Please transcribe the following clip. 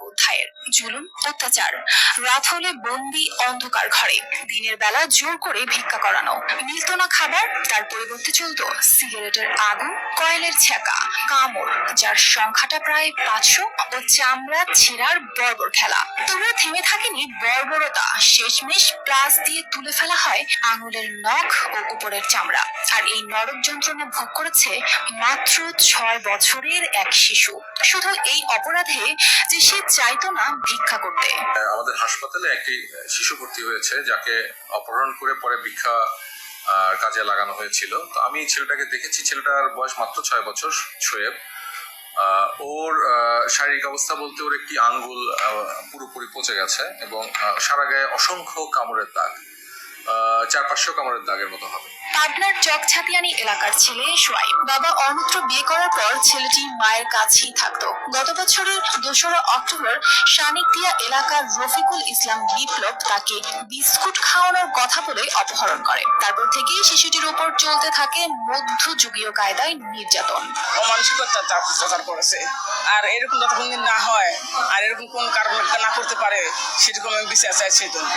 অধ্যায়ের জুলুম অত্যাচার। রাত হলে বন্দি অন্ধকার ঘরে। দিনের বেলা জোর করে ভিক্ষা করানো। মিলত না খাবার, তার পরিবর্তে চলতো সিগারেটের আগুন। কয়েলের ছ্যাঁকা, কামড়, যার সংখ্যাটা প্রায় পাঁচশো ও চামড়া, ছেঁড়ার বর্বর খেলা। তবুও থেমে থাকেনি বর্বরতা, শেষমেশ প্লাস দিয়ে তুলে ফেলা হয় আঙুলের নখ ও উপরের চামড়া। আর এই নরক যন্ত্রণা ভোগ করেছে মাত্র ছয় বছরের এক শিশু। শুধু এই অপরাধে যে সে চাইতো না ভিক্ষা করতে। আমাদের হাসপাতালে একটি শিশু ভর্তি হয়েছে, যাকে অপহরণ করে পরে ভিক্ষা কাজে লাগানো হয়েছিল। তো আমি ছেলেটাকে দেখেছি, ছেলেটার বয়স মাত্র ছয় বছর শোয়েব ওর শারীরিক অবস্থা বলতে ওর একটি আঙ্গুল পুরোপুরি পচে গেছে এবং সারা গায়ে অসংখ্য কামড়ের দাগ। চার পাঁচশো কামড়ের দাগের মতো হবে। পাবনার চকছাতিয়ানি এলাকার ছেলে সোয়াইব। বাবা অন্যত্র বিয়ে করার পর ছেলেটি মায়ের কাছেই থাকতো। গত বছরের দোসরা অক্টোবর শানিকদিয়া এলাকার রফিকুল ইসলাম বিপ্লব তাকে বিস্কুট খাওয়ানোর কথা বলে অপহরণ করে। তারপর থেকেই শিশুটির উপর চলতে থাকে মধ্যযুগীয় কায়দায় নির্যাতন। অমানসিক অত্যাচার করেছে আর এরকম যতক্ষণ দিন না হয় আর এরকম কোন কারণ না করতে পারে সেরকম আমি বিচার চাই সেই জন্য।